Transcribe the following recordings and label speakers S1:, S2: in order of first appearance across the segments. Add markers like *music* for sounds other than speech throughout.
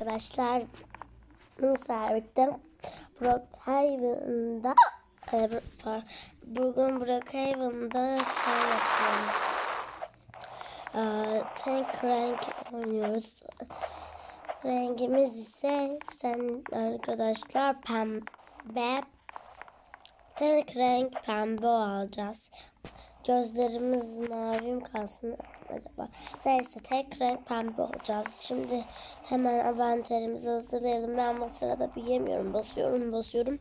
S1: Arkadaşlar Servik'te Brookhaven'da e, bugün Brookhaven'da şey yapıyoruz. E, tank rank oynuyoruz. Rengimiz ise sen arkadaşlar pembe. Tank renk pembe alacağız. Gözlerimiz mavi mi kalsın acaba? Neyse tek renk pembe olacağız. Şimdi hemen avanterimizi hazırlayalım. Ben bu sırada büyüyemiyorum. Basıyorum basıyorum.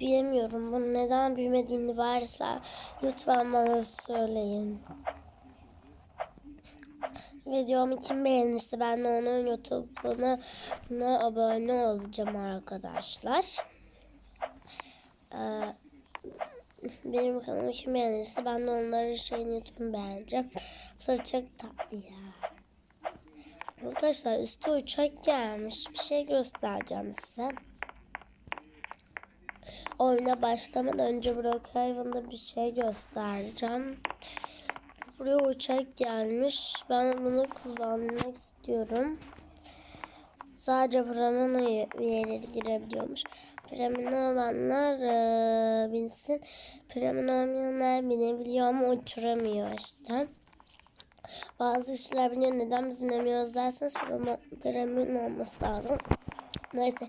S1: Büyüyemiyorum. Bunu neden büyümediğini varsa lütfen bana söyleyin. Videomu kim beğenirse ben de onun YouTube'una abone olacağım arkadaşlar. Ee, benim kanalımı kim beğenirse ben de onların şeyini YouTube'unu beğeneceğim. Soru çok tatlı ya. Arkadaşlar üstü uçak gelmiş. Bir şey göstereceğim size. Oyuna başlamadan önce Brookhaven'da bir şey göstereceğim. Buraya uçak gelmiş. Ben bunu kullanmak istiyorum. Sadece buranın üye- üyeleri girebiliyormuş. Premium olanlar eee, binsin. Premium olmayanlar binebiliyor ama uçuramıyor işte. Bazı kişiler biniyor. Neden biz binemiyoruz derseniz premium, olması lazım. Neyse.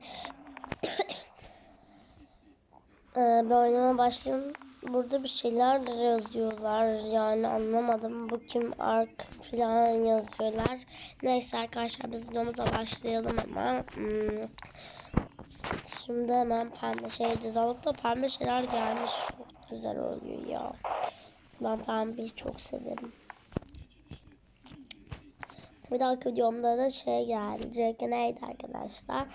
S1: Eee *coughs* bir oynama başlayalım. Burada bir şeyler yazıyorlar. Yani anlamadım. Bu kim ark falan yazıyorlar. Neyse arkadaşlar biz videomuza başlayalım hemen. Hmm. Şimdi hemen pembe şey. Altta pembe şeyler gelmiş. Çok güzel oluyor ya. Ben pembeyi çok severim. Bir dahaki videomda da şey gelecek. Neydi arkadaşlar?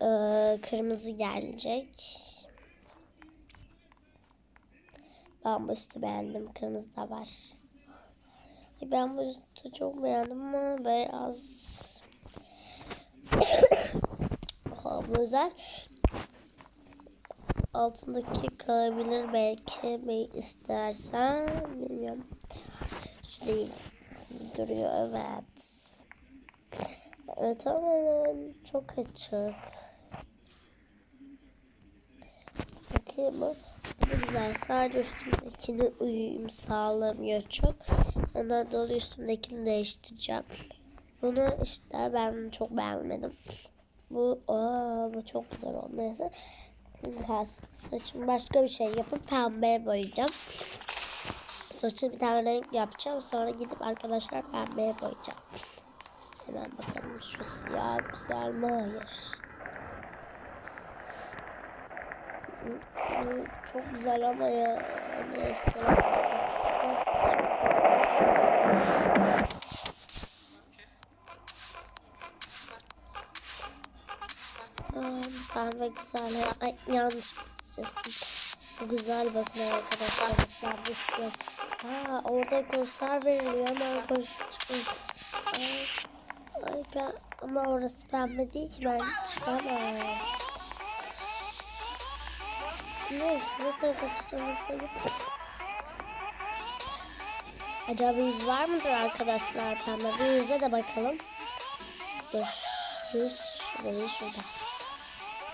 S1: Ee, kırmızı gelecek. Ben bu üstü beğendim. Kırmızı da var. Ben bu üstü çok beğendim ama beyaz. *coughs* Oha, bu güzel. Altındaki kalabilir belki bir istersen. Bilmiyorum. Şurayı duruyor evet. Evet ama çok açık. Bakayım? Bu güzel. Sadece üstümdekini uyum sağlamıyor çok. Ondan dolayı üstümdekini değiştireceğim. Bunu işte ben çok beğenmedim. Bu aa, bu çok güzel oldu. Neyse. Saçım başka bir şey yapıp pembeye boyayacağım. Saçı bir tane renk yapacağım. Sonra gidip arkadaşlar pembeye boyayacağım. Hemen bakalım şu siyah güzel mi? Hayır. Çok güzel ama ya. Neyse. Pembe güzel. Ay yanlış sesim. Bu güzel bakın arkadaşlar. Ben bu istiyorum. Aa orada göster veriliyor. Hemen koşacağım. Ay, ay ben ama orası pembe değil ki ben çıkamam. Ne? Şurada da koşacağım. Acaba yüz var mıdır arkadaşlar pembe? Bir yüze de bakalım. Dur. Yüz şurada şurada.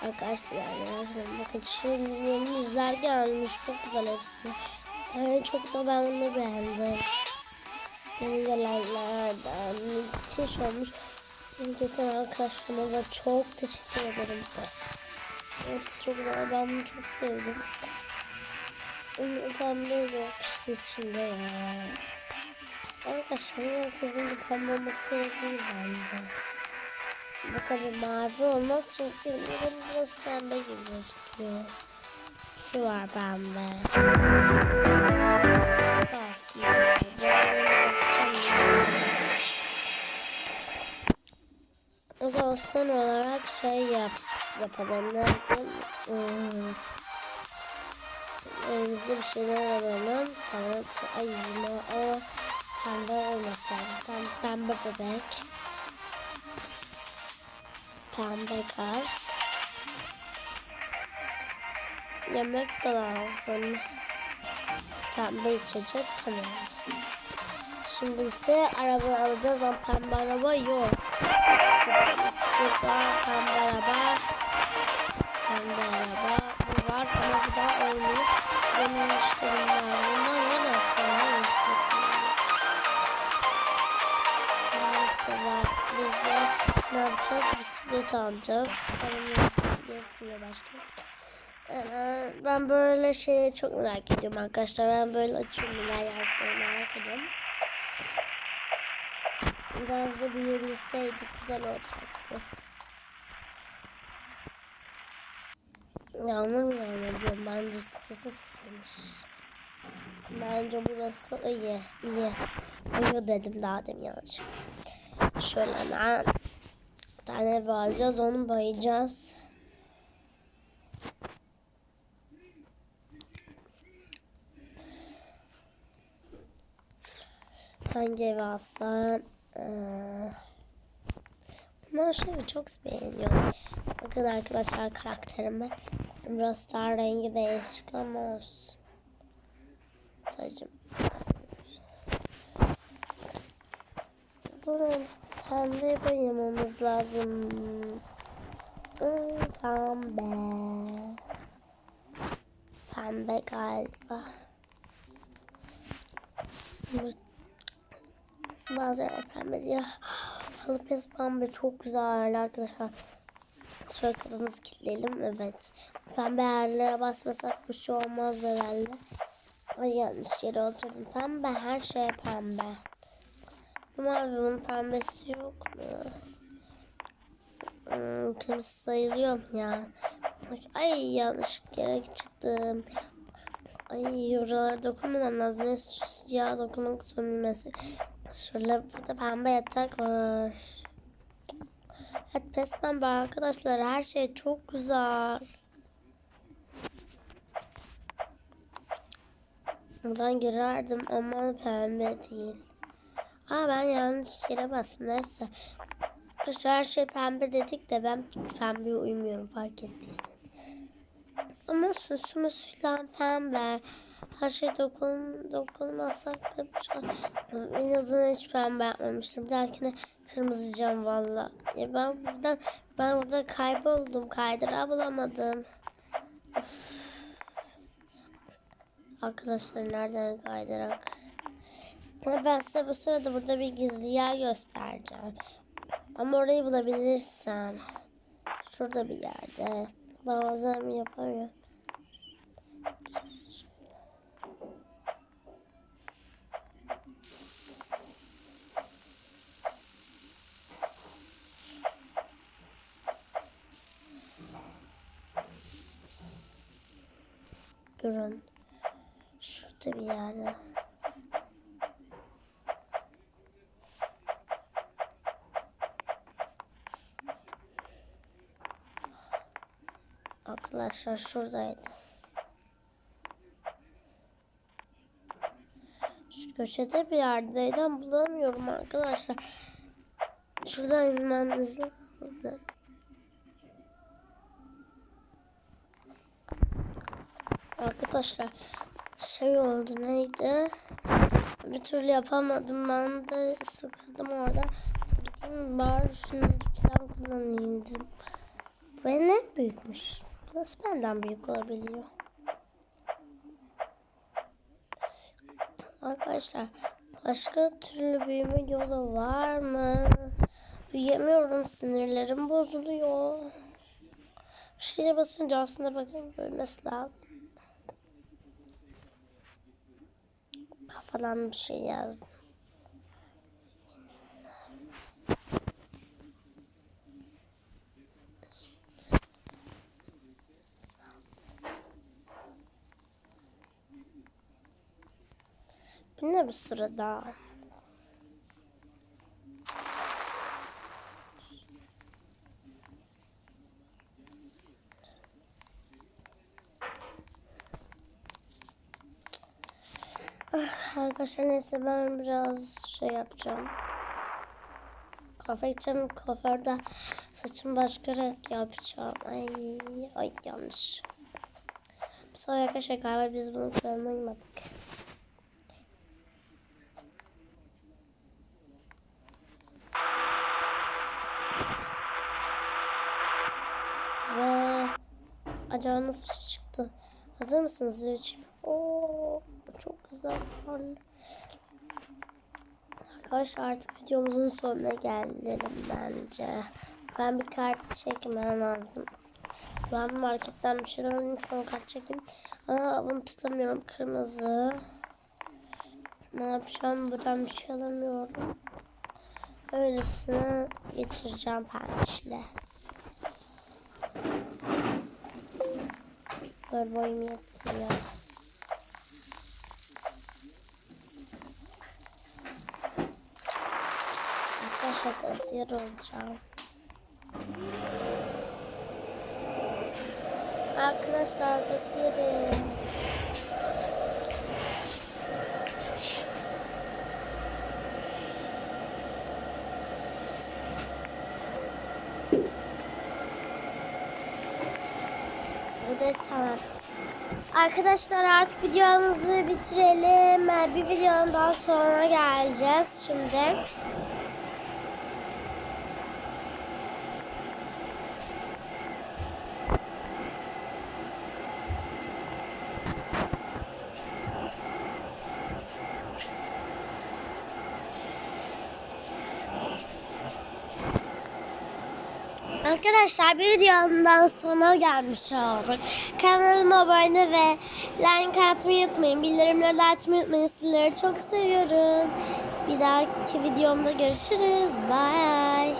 S1: Arkadaşlar yani bakın şimdi yeni yüzler gelmiş. Çok güzel hepsi. Yani çok da ben bunu beğendim. Yeni gelenlerden müthiş olmuş. Geçen arkadaşlarıma çok teşekkür ederim. Hepsi çok güzel. Ben bunu çok sevdim. Onun pembe yok işte içinde ya. Arkadaşlar herkesin bir pembe olması gerekiyor bence. Kadar mavi olmak çünkü benim biraz pembe gibi gözüküyor. Şu var pembe. O zaman son olarak şey yap, yapalım. Ne yapalım? Hmm. Elimizde bir şeyler alalım. Tamam. Ay o pembe olmasın. Tam pembe bebek. Pembe kart. Yemek de lazım. Pembe içecek tamam. Şimdi ise araba alacağız ama pembe araba yok. var. Pembe araba. Pembe araba. Bu var ama bu da oynuyor. Alacağız. Ee, ben böyle şeyleri çok merak ediyorum arkadaşlar. Ben böyle açıyorum neler merak ediyorum. Biraz da büyüyebilseydik güzel olacaktı. Yağmur mu yağmur diyorum. Bence sesi sıkılmış. Bence burası iyi. iyi. Uyu dedim daha demin yanlış. Şöyle hemen tane ev alacağız. Onu boyayacağız. Hangi evi alsam? Ee, ben şu çok beğeniyorum. Bakın arkadaşlar karakterime. Biraz daha rengi değişik ama olsun. Saçım. Durun. Pembe boyamamız lazım. Pembe. Pembe galiba. Yerler pembe değil. Halı pes pembe çok güzel arkadaşlar. Şöyle kafamızı kilitleyelim. Evet. Pembe yerlere basmasak bir şey olmaz herhalde. Ay yanlış yere oturdum. Pembe her şey pembe. Ama abi bunun pembesi yok mu? Hmm, kırmızı sayılıyor mu ya? Ay yanlış yere çıktım. Ay oralara dokunmamam lazım. Neyse şu siyah dokunmak sömürmesi. Şöyle burada pembe yatak var. Evet pes pembe arkadaşlar. Her şey çok güzel. Buradan girerdim ama pembe değil. Aa ben yanlış yere bastım. Neyse. Arkadaşlar her şey pembe dedik de ben pembeye uymuyorum fark ettiysen. Ama süsümüz falan pembe. Her şey dokun, dokunmasak da şu an inadına hiç pembe yapmamıştım. Dahakine kırmızı cam valla. Ya ben buradan ben burada kayboldum. Kaydıra bulamadım. Arkadaşlar nereden kaydırak? Ama ben size bu sırada burada bir gizli yer göstereceğim. Ama orayı bulabilirsem. Şurada bir yerde. Bazen yapamıyor. Durun. Şurada bir yerde. Arkadaşlar şuradaydı. Şu köşede bir yerdeydi ama bulamıyorum arkadaşlar. Şuradan inmemiz lazım. Arkadaşlar şey oldu neydi? Bir türlü yapamadım ben de sıkıldım orada. Gideyim bari şunu kullanayım dedim. Bu ne büyükmüş. Nasıl benden büyük olabiliyor? Arkadaşlar başka türlü büyüme yolu var mı? Büyüyemiyorum sinirlerim bozuluyor. Şuraya basınca aslında bakın bölmesi lazım. Kafadan bir şey yazdım. Bu ne bu sırada? Ah, Arkadaşlar neyse ben biraz şey yapacağım. Kafa gideceğim. Kuaförde saçımı başka renk yapacağım. Ay, ay yanlış. Sonra arkadaşlar galiba biz bunu kuralına Acaba nasıl bir şey çıktı? Hazır mısınız? Üç. Oo, çok güzel parlıyor. Arkadaşlar artık videomuzun sonuna gelelim bence. Ben bir kart çekmem lazım. Ben marketten bir şeyler alayım sonra kart çekeyim. Ama bunu tutamıyorum kırmızı. Ne yapacağım buradan bir şey alamıyorum. Öylesine geçireceğim pembişle. Dur boyum yetmiyor. Arkadaşlar kasiyer olacağım. Arkadaşlar kasiyerim. Da tamam. Arkadaşlar artık videomuzu bitirelim. Bir videonun daha sonra geleceğiz şimdi. Arkadaşlar bir videonun sonuna gelmiş olduk. Kanalıma abone ve like atmayı unutmayın. Bildirimleri de açmayı unutmayın. Sizleri çok seviyorum. Bir dahaki videomda görüşürüz. Bye.